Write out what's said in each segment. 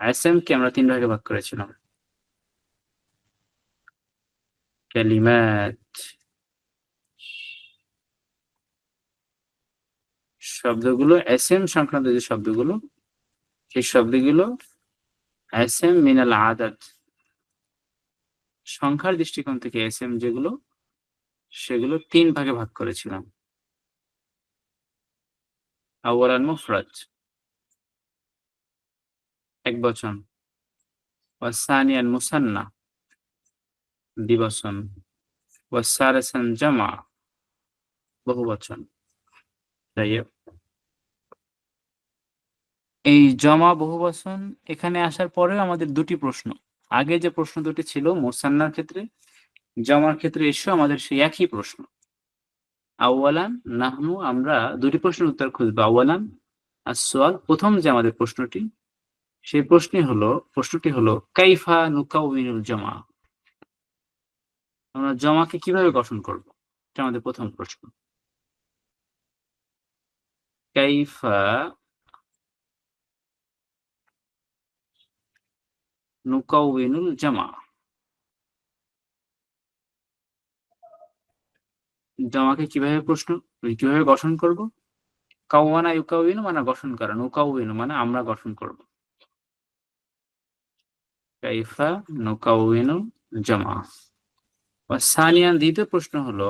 SM কে আমরা তিন ভাগে ভাগ করেছিলাম। কালিমাত শব্দগুলো এসএম সংক্রান্ত যে শব্দগুলো, সেই শব্দগুলো এসএম মিনাল আদাত সংখ্যার দৃষ্টিকোণ থেকে এসএম যেগুলো, সেগুলো তিন ভাগে ভাগ করেছিলাম। আওয়ালান মুফরাদ। এক বচন। ওয়াসানিয়ান মুসান্না, দ্বিবচন। ওয়াসারাসান জামা, বহু বচন। এই জমা, বহু বচন এখানে আসার পরেও আমাদের দুটি প্রশ্ন। আগে যে প্রশ্ন দুটি ছিল মোসান্নার ক্ষেত্রে, জমার ক্ষেত্রে এসেও আমাদের সেই একই প্রশ্ন। আউয়ালান, নাহনু, আমরা দুটি প্রশ্নের উত্তর খুঁজবো। আউয়ালান আর সোয়াল প্রথম যে আমাদের প্রশ্নটি সেই প্রশ্নই হলো, প্রশ্নটি হলো, কাইফা নুকাউমিনুল জমা? আমরা জমাকে কীভাবে গঠন করব? এটা আমাদের প্রথম প্রশ্ন। কাইফা নুকাউমিনুল জামা? জমাকে কীভাবে প্রশ্ন, কীভাবে গঠন করব? কাউয়ানা ইউকাউইনু মানে গঠন করা নুকাউইনু মানে আমরা গঠন করব। কাইফা নুকাউইনু জামা সানিয়ান দ্বিতীয় প্রশ্ন হলো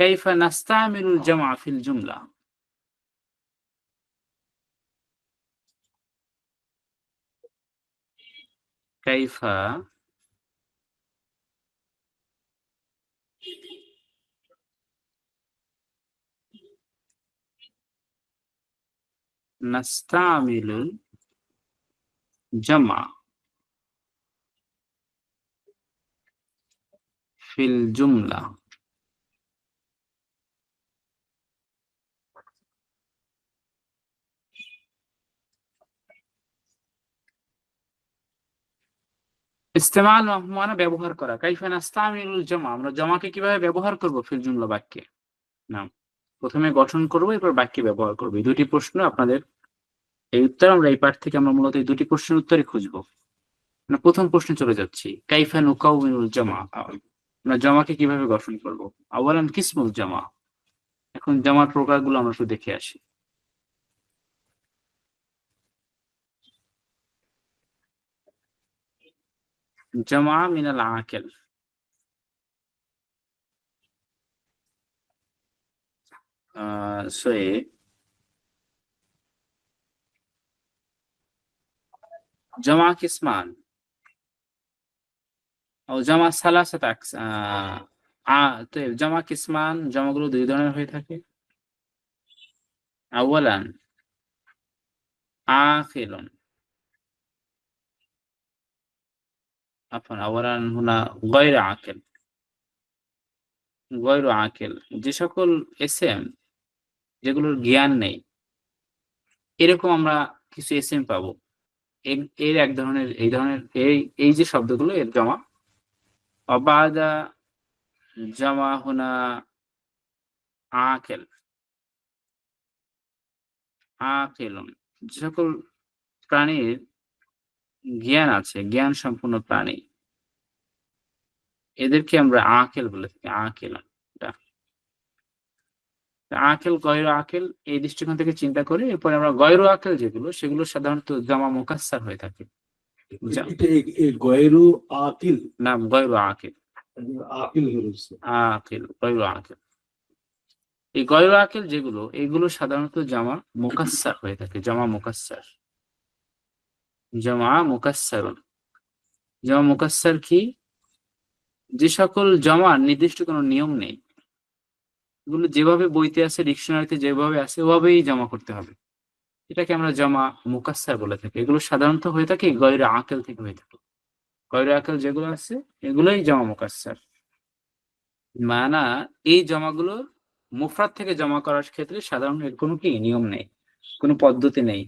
কাইফা নাস্তামিলুল জামা ফিল জুমলা কাইফা نستعمل জমা। ফিল জুমলা। ইস্তেমাল মানে ব্যবহার করা। কাইফা নাস্তামিলুল জামা। আমরা জামাকে কীভাবে ব্যবহার করব? ফিল জুমলা বাক্যে। নাম। প্রথমে গঠন করব, এরপর বাক্যে ব্যবহার করব। দুটি প্রশ্ন আপনাদের এই উত্তর আমরা এই পাঠ থেকে আমরা মূলত এই দুটি প্রশ্নের উত্তরই খুঁজবো। প্রথম প্রশ্নে চলে যাচ্ছি, কাইফা নুকাউমিনুল জামা? আমরা জামাকে কীভাবে গঠন করব? আওয়ালান কিসমুল জামা? এখন জামার প্রকারগুলো আমরা একটু দেখে আসি। জামা মিনাল আকেল। আহ সয়ে জমা কিসমান ও জমা তো জমা কিসমান জমাগুলো দুই ধরনের হয়ে থাকে. আওয়ালান আখিলুন আফান আওয়ালান হুনা গয়র আকেল গয়র আকেল যে সকল এসএম যেগুলোর জ্ঞান নেই, এরকম আমরা কিছু এসএম পাবো। এর- এক ধরনের, এই ধরনের, এই এই যে শব্দগুলো, এর জমা। অবাদা জমা হুনা আকেল। আকেলন। যে সকল প্রাণীর জ্ঞান আছে জ্ঞান সম্পূর্ণ প্রাণী, এদেরকে আমরা আকেল বলে থাকি আকেলন আকেল গয়র আকেল এই দৃষ্টিকোণ থেকে চিন্তা করে এরপরে আমরা গয়র আকেল যেগুলো সেগুলো সাধারণত জামা মোকাস্সার হয়ে থাকে। গয়রু আকিল নাম গয়র আকেল আকিল আকেল গয়র আকেল এই গয়র আকেল যেগুলো এগুলো সাধারণত জামা মোকাস্সার হয়ে থাকে জামা মোকাস্সার জামা মোকাস্সার জামা মোকাস্সার কি? যে সকল জমার নির্দিষ্ট কোনো নিয়ম নেই। এগুলো যেভাবে বইতে আছে ডিকশনারিতে যেভাবে আছে ওভাবেই জমা করতে হবে। এটাকে আমরা জমা মুকাস্সার বলে থাকি। এগুলো সাধারণত হয়ে থাকে গয়রে আকেল থেকে হয়ে থাকে। গয়রে আকেল যেগুলো আছে, এগুলোই জমা মুকাস্সার। মানা, এই জমাগুলো মুফরাত থেকে জমা করার ক্ষেত্রে সাধারণ এর কোনো কি নিয়ম নেই, কোনো পদ্ধতি নেই।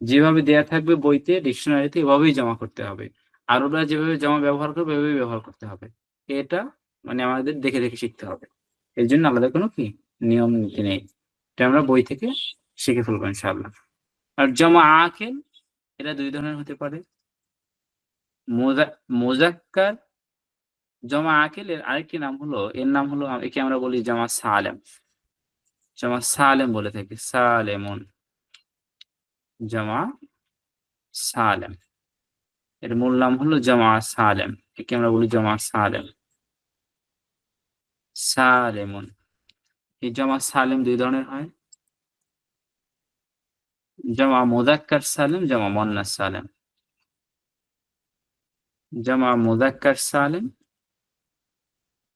যেভাবে দেয়া থাকবে বইতে, ডিকশনারিতে এভাবেই জমা করতে হবে। আরবরা যেভাবে জমা ব্যবহার করবে এভাবেই ব্যবহার করতে হবে। এটা মানে আমাদের দেখে দেখে শিখতে হবে। এর জন্য আলাদা কোনো কি নিয়ম নীতি নেই। এটা আমরা বই থেকে শিখে ফেলব ইনশাআল্লাহ। আর জমা আকেল এরা দুই ধরনের হতে পারে। মোজা- মোজাক্কার জমা আকিলের আরেকটি নাম হলো, এর নাম হলো, একে আমরা বলি জামা সালেম। জামা সালেম বলে থাকি, সালেমুন। জামা সালেম। এর মূল নাম হলো জামা সালেম। একে আমরা বলি জামা সালেম। সালেমুন এই জামা সালেম দুই ধরনের হয় জামা মুজাক্কার সালেম জামা মুন্নাস সালেম জামা মুজাক্কার সালেম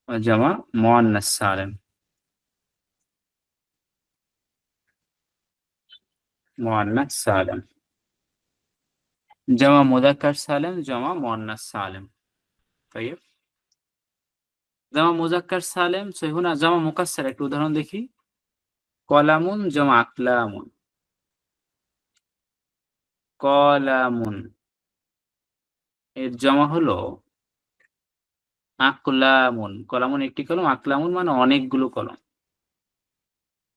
ও জামা মুন্নাস সালেম মুন্নাস সালেম জামা মুজাক্কার সালেম জামা মুন্নাস সালেম طيب জামা মুজাক্কার সালেম সহিহুনা জামা মুকাসসার, একটা উদাহরণ দেখি। কলামুন, জামা আকলামুন। কলামুন। এর জমা হলো আকলামুন। কলামুন একটি কলম, আকলামুন মানে অনেকগুলো কলম।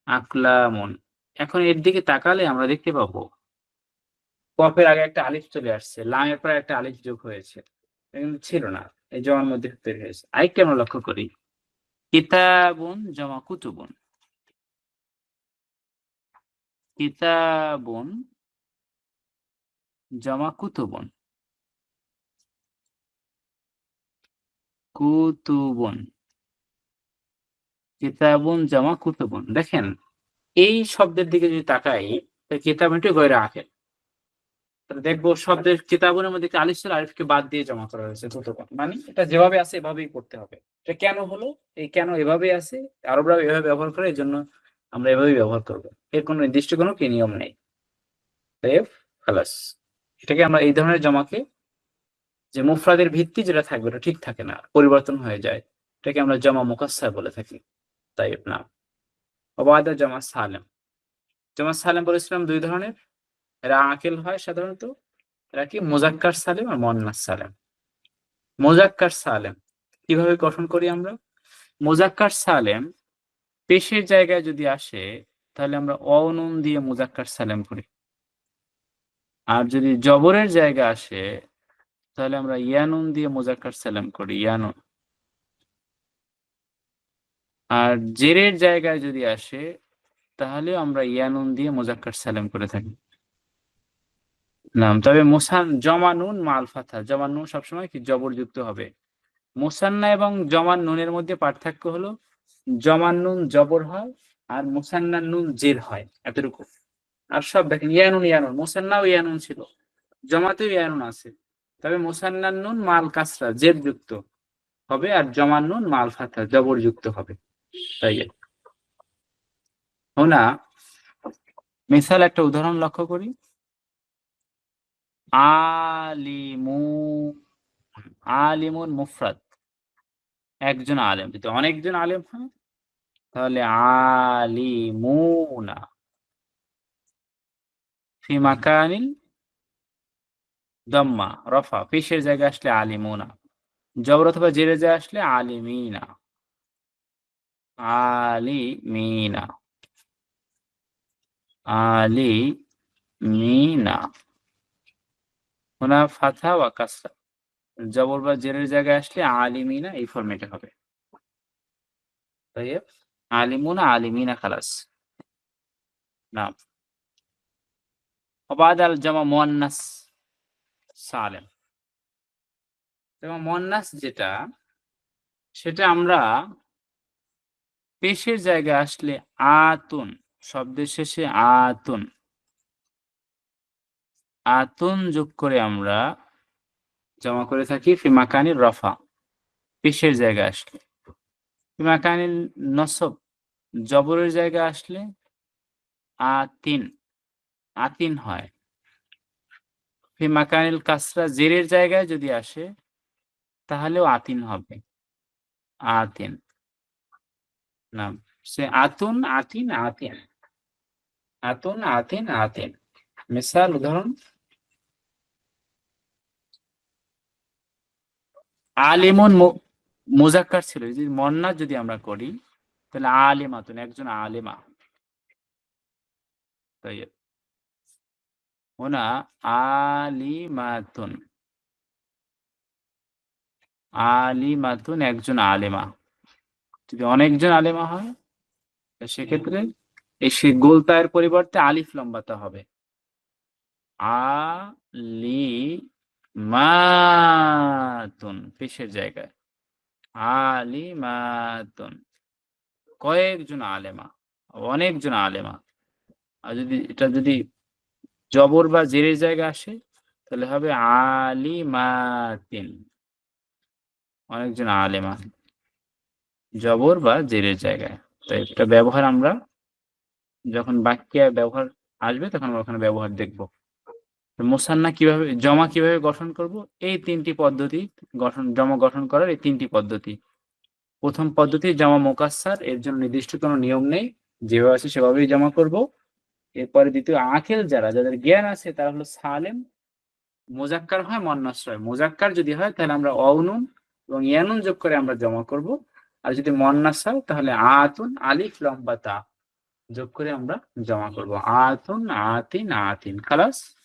আকলামুন। এখন এর দিকে তাকালে আমরা দেখতে পাবো, কফের আগে একটা আলিফ চলে আসছে, লামের পরে একটা আলিফ যোগ হয়েছে। ছিল না। এই জমার মধ্যে তৈরি হয়েছে। আরেকটি আমরা লক্ষ্য করি, কিতাবুন জমা কুতুবুন। কিতাবুন জমা কুতুবুন। কুতুবুন। কিতাবুন জমা কুতুবুন। দেখেন, এই শব্দের দিকে যদি তাকাই কিতাব একটু গয়রা আখের দেখব শব্দের কিতাবের মধ্যে একটি আলিফ ছিল আলিফকে বাদ দিয়ে জমা করা হয়েছে কুতুবুন মানে এটা যেভাবে আছে এভাবেই করতে হবে। এটা কেন হলো? এই কেন এভাবে আছে? আরবরা এভাবে ব্যবহার করে এই জন্য আমরা এভাবেই ব্যবহার করব। এর কোনো নির্দিষ্ট কোনো কি নিয়ম নেই। এটাকে আমরা এই ধরনের জমাকে, যে মুফরাদের ভিত্তি যেটা থাকবে, ওটা ঠিক থাকে না, পরিবর্তন হয়ে যায়। এটাকে আমরা জমা মুকাসসার বলে থাকি। তাই নাম অবাদা জমা সালেম। জমা সালেম বলেছিলাম দুই ধরনের। এরা আকেল হয় সাধারণত। এরা কি? মোজাক্কার সালেম আর মন্নাস সালেম। মোজাক্কার সালেম। কীভাবে গঠন করি আমরা? মোজাক্কার সালেম পেশের জায়গায় যদি আসে, তাহলে আমরা অনুন দিয়ে মোজাক্কার সালেম করি। আর যদি জবরের জায়গা আসে, তাহলে আমরা ইয়ানুন দিয়ে মোজাক্কার সালেম করি ইয়ানুন আর জেরের জায়গায় যদি আসে তাহলে আমরা ইয়ানুন দিয়ে মোজাক্কার সালেম করে থাকি। নাম। তবে মোসান জমানুন মাল ফাথা। জমানুন সবসময় কি জবরযুক্ত হবে? মোসান্না এবং জমান নুনের মধ্যে পার্থক্য হলো জমান নুন জবর হয় আর মোসান্নার নুন জের হয়, এতটুকু। আর সব দেখেন, ইয়ানুন ইয়ানুন, মোসান্নাও ইয়ানুন ছিল। জমাতেও ইয়ানুন আছে। তবে মোসান্নার নুন, মাল কাসরা জেদ যুক্ত হবে আর জমান নুন, মাল ফাতা জবর যুক্ত হবে। তাই হোনা মিসাল একটা উদাহরণ লক্ষ্য করি। আলিমুন আলিমুন মুফরাদ। একজন আলেম, যদি অনেকজন আলেম হয়, তাহলে আলিমুনা। ফি মাকানিল দম্মা, রফা পেশের জায়গায় আসলে আলিমুনা। জবর অথবা জেরে যায় আসলে আলিমিনা। আলিমিনা। আলিমিনা। হোনা ফাথা ওয়া কাসরা। জবর বা জেরের জায়গায় আসলে আলিমিনা এই ফরমেটে হবে। আলিমুনা আলিমিনা খালাস। নাম। অবাদ আল জামা মোয়ান্নাস সালেম। জামা মোয়ান্নাস যেটা, সেটা আমরা পেশের জায়গায় আসলে আতুন, শব্দের শেষে আতুন। আতুন যোগ করে আমরা জমা করে থাকি ফিমাকানির রফা পেশের জায়গায় আসলে। ফিমাকানির নসব, জবরের জায়গা আসলে আতিন আতিন হয়। ফিমাকানিল কাসরা জেরের জায়গায় যদি আসে, তাহলেও আতিন হবে। আতিন। না সে আতুন, আতিন আতিন। আতুন, আতিন আতিন। মিসাল, উদাহরণ। আলিমুন মোজাক্কার ছিল। যদি মন্না যদি আমরা করি, তাহলে আলিমাতুন একজন আলিমা। তাই ওনা আলিমাতুন। আলিমাতুন একজন আলেমা। যদি অনেকজন আলেমা হয় সেক্ষেত্রে এই সে গোলতায়ের পরিবর্তে আলিফ লম্বাতে হবে। আলি মাতুন পেশের জায়গায়? আলিমাতুন। কয়েকজন আলেমা, অনেকজন আলেমা। আর যদি এটা যদি জবর বা জেরের জায়গায় আসে, তাহলে হবে আলিমাতিন। অনেকজন আলেমা। জবর বা জেরের জায়গায়। তো এটা ব্যবহার আমরা, যখন বাক্যে ব্যবহার আসবে, তখন আমরা ওখানে ব্যবহার দেখব। মোসান্না কীভাবে, জমা কীভাবে গঠন করব? এই তিনটি পদ্ধতি গঠন, জমা গঠন করার এই তিনটি পদ্ধতি। প্রথম পদ্ধতি, জমা মোকাস্সার, এর জন্য নির্দিষ্ট কোনো নিয়ম নেই। যেভাবে আছে সেভাবেই জমা করব। এরপরে দ্বিতীয় আখেল যারা, যাদের জ্ঞান আছে, তারা হলো সালেম, মোজাক্কার হয় মন্নাশ্রয় মোজাক্কার যদি হয়, তাহলে আমরা অউনুন এবং ইয়ানুন যোগ করে আমরা জমা করব। আর যদি মন্নাস হয়, তাহলে আতুন, আলিফ, লম্বা তা যোগ করে আমরা জমা করব। আতুন, আতিন আতিন, খালাস।